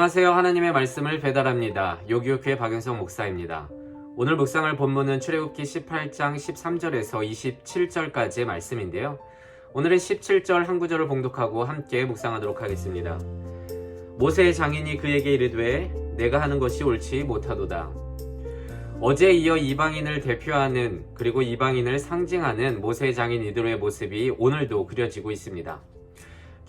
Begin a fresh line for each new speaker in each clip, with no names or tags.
안녕하세요. 하나님의 말씀을 배달합니다. 요기요교회 박영성 목사입니다. 오늘 묵상할 본문은 출애굽기 18장 13절에서 27절까지의 말씀인데요. 오늘은 17절 한 구절을 봉독하고 함께 묵상하도록 하겠습니다. 모세의 장인이 그에게 이르되 내가 하는 것이 옳지 못하도다. 어제에 이어 이방인을 대표하는 그리고 이방인을 상징하는 모세의 장인 이드로의 모습이 오늘도 그려지고 있습니다.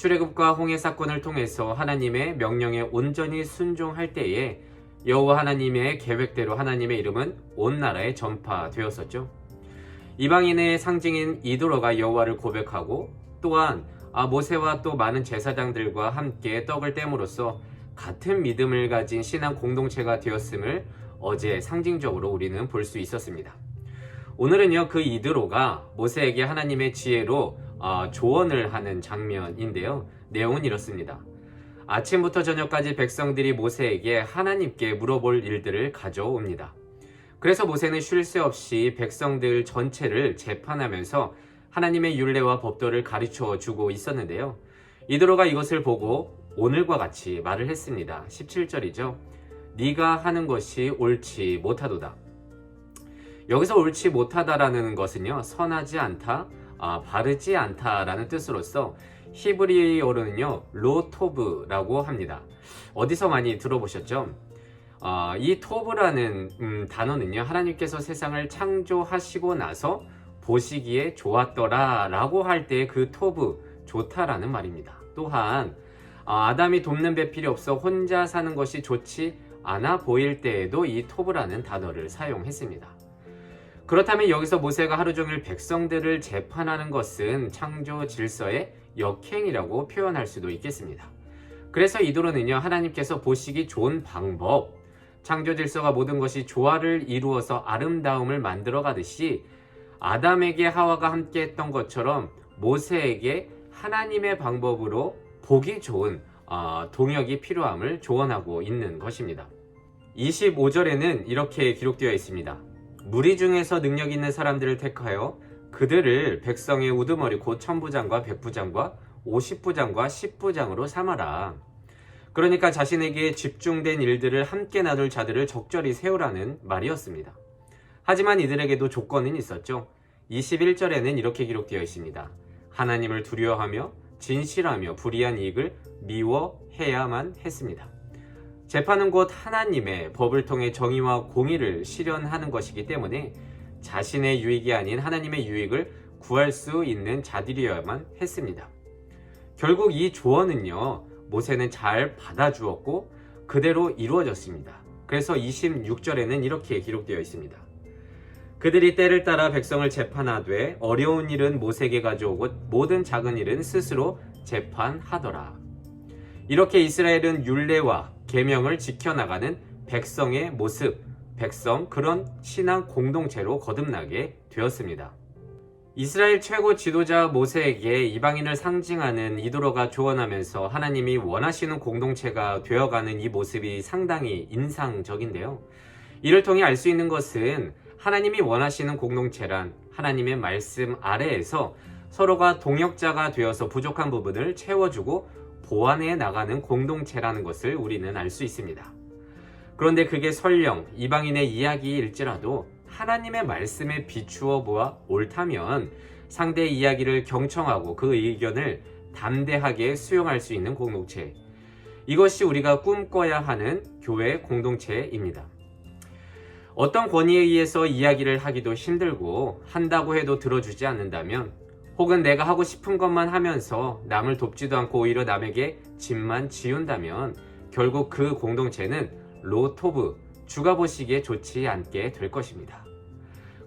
출애굽과 홍해 사건을 통해서 하나님의 명령에 온전히 순종할 때에 여호와 하나님의 계획대로 하나님의 이름은 온 나라에 전파되었었죠. 이방인의 상징인 이도로가 여호와를 고백하고 또한 아, 모세와 또 많은 제사장들과 함께 떡을 떼므로써 같은 믿음을 가진 신앙 공동체가 되었음을 어제 상징적으로 우리는 볼 수 있었습니다. 오늘은요 그 이드로가 모세에게 하나님의 지혜로 어, 조언을 하는 장면인데요. 내용은 이렇습니다. 아침부터 저녁까지 백성들이 모세에게 하나님께 물어볼 일들을 가져옵니다. 그래서 모세는 쉴 새 없이 백성들 전체를 재판하면서 하나님의 율례와 법도를 가르쳐 주고 있었는데요. 이드로가 이것을 보고 오늘과 같이 말을 했습니다. 17절이죠. 네가 하는 것이 옳지 못하도다. 여기서 옳지 못하다라는 것은요. 선하지 않다, 아, 바르지 않다라는 뜻으로서 히브리어로는요. 로토브라고 합니다. 어디서 많이 들어보셨죠? 아, 이 토브라는 음, 단어는요. 하나님께서 세상을 창조하시고 나서 보시기에 좋았더라 라고 할 때 그 토브, 좋다라는 말입니다. 또한 아, 아담이 돕는 배필이 없어 혼자 사는 것이 좋지 않아 보일 때에도 이 토브라는 단어를 사용했습니다. 그렇다면 여기서 모세가 하루 종일 백성들을 재판하는 것은 창조 질서의 역행이라고 표현할 수도 있겠습니다. 그래서 이도로는요, 하나님께서 보시기 좋은 방법, 창조 질서가 모든 것이 조화를 이루어서 아름다움을 만들어 가듯이 아담에게 하와가 함께 했던 것처럼 모세에게 하나님의 방법으로 보기 좋은 어, 동역이 필요함을 조언하고 있는 것입니다. 25절에는 이렇게 기록되어 있습니다. 무리 중에서 능력 있는 사람들을 택하여 그들을 백성의 우두머리 곧 천부장과 백부장과 오십부장과 십부장으로 삼아라. 그러니까 자신에게 집중된 일들을 함께 나눌 자들을 적절히 세우라는 말이었습니다. 하지만 이들에게도 조건은 있었죠. 21절에는 이렇게 기록되어 있습니다. 하나님을 두려워하며 진실하며 불의한 이익을 미워해야만 했습니다. 재판은 곧 하나님의 법을 통해 정의와 공의를 실현하는 것이기 때문에 자신의 유익이 아닌 하나님의 유익을 구할 수 있는 자들이어야만 했습니다. 결국 이 조언은요, 모세는 잘 받아주었고 그대로 이루어졌습니다. 그래서 26절에는 이렇게 기록되어 있습니다. 그들이 때를 따라 백성을 재판하되 어려운 일은 모세에게 가져오고 모든 작은 일은 스스로 재판하더라. 이렇게 이스라엘은 율례와 계명을 지켜나가는 백성의 모습, 백성 그런 신앙 공동체로 거듭나게 되었습니다. 이스라엘 최고 지도자 모세에게 이방인을 상징하는 이도로가 조언하면서 하나님이 원하시는 공동체가 되어가는 이 모습이 상당히 인상적인데요. 이를 통해 알 수 있는 것은 하나님이 원하시는 공동체란 하나님의 말씀 아래에서 서로가 동역자가 되어서 부족한 부분을 채워주고 보완해 나가는 공동체라는 것을 우리는 알 수 있습니다. 그런데 그게 설령 이방인의 이야기일지라도 하나님의 말씀에 비추어 보아 옳다면 상대의 이야기를 경청하고 그 의견을 담대하게 수용할 수 있는 공동체. 이것이 우리가 꿈꿔야 하는 교회 공동체입니다. 어떤 권위에 의해서 이야기를 하기도 힘들고 한다고 해도 들어주지 않는다면 혹은 내가 하고 싶은 것만 하면서 남을 돕지도 않고 오히려 남에게 짐만 지운다면 결국 그 공동체는 로토브, 주가 보시기에 좋지 않게 될 것입니다.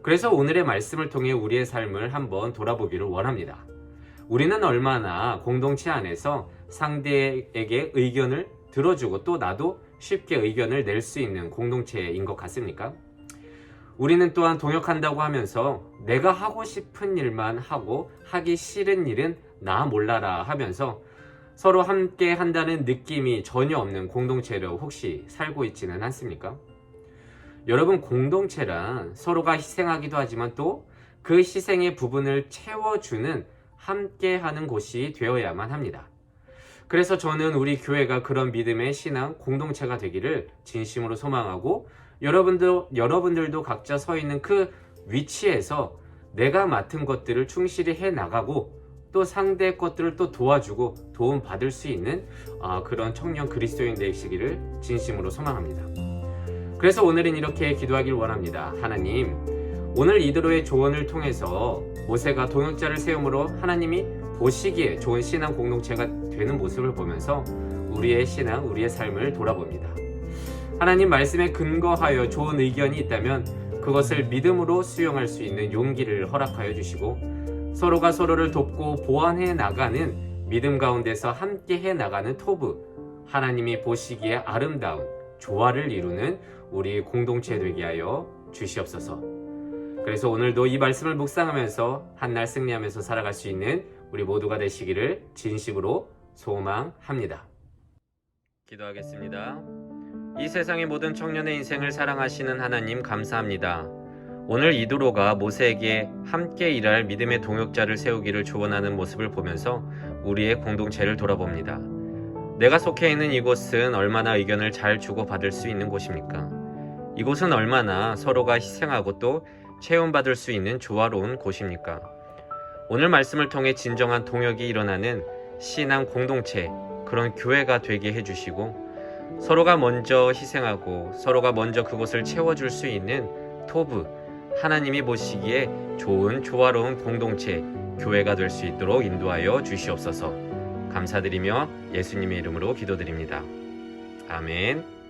그래서 오늘의 말씀을 통해 우리의 삶을 한번 돌아보기를 원합니다. 우리는 얼마나 공동체 안에서 상대에게 의견을 들어주고 또 나도 쉽게 의견을 낼 수 있는 공동체인 것 같습니까? 우리는 또한 동역한다고 하면서 내가 하고 싶은 일만 하고 하기 싫은 일은 나 몰라라 하면서 서로 함께 한다는 느낌이 전혀 없는 공동체로 혹시 살고 있지는 않습니까? 여러분, 공동체란 서로가 희생하기도 하지만 또 그 희생의 부분을 채워주는 함께 하는 곳이 되어야만 합니다. 그래서 저는 우리 교회가 그런 믿음의 신앙 공동체가 되기를 진심으로 소망하고 여러분도 여러분들도 각자 서 있는 그 위치에서 내가 맡은 것들을 충실히 해 나가고 또 상대 것들을 또 도와주고 도움 받을 수 있는 아, 그런 청년 그리스도인 되시기를 진심으로 소망합니다. 그래서 오늘은 이렇게 기도하길 원합니다. 하나님, 오늘 이드로의 조언을 통해서 모세가 동역자를 세움으로 하나님이 보시기에 좋은 신앙 공동체가 되는 모습을 보면서 우리의 신앙, 우리의 삶을 돌아봅니다. 하나님 말씀에 근거하여 좋은 의견이 있다면 그것을 믿음으로 수용할 수 있는 용기를 허락하여 주시고 서로가 서로를 돕고 보완해 나가는 믿음 가운데서 함께 해 나가는 토브 하나님이 보시기에 아름다운 조화를 이루는 우리 공동체 되게 하여 주시옵소서. 그래서 오늘도 이 말씀을 묵상하면서 한 날 승리하면서 살아갈 수 있는 우리 모두가 되시기를 진심으로 소망합니다. 기도하겠습니다. 이 세상의 모든 청년의 인생을 사랑하시는 하나님 감사합니다. 오늘 이두로가 모세에게 함께 일할 믿음의 동역자를 세우기를 조언하는 모습을 보면서 우리의 공동체를 돌아봅니다. 내가 속해 있는 이곳은 얼마나 의견을 잘 주고받을 수 있는 곳입니까? 이곳은 얼마나 서로가 희생하고 또 체험받을 수 있는 조화로운 곳입니까? 오늘 말씀을 통해 진정한 동역이 일어나는 신앙 공동체, 그런 교회가 되게 해주시고 서로가 먼저 희생하고 서로가 먼저 그곳을 채워줄 수 있는 토브, 하나님이 보시기에 좋은 조화로운 공동체, 교회가 될 수 있도록 인도하여 주시옵소서. 감사드리며 예수님의 이름으로 기도드립니다. 아멘.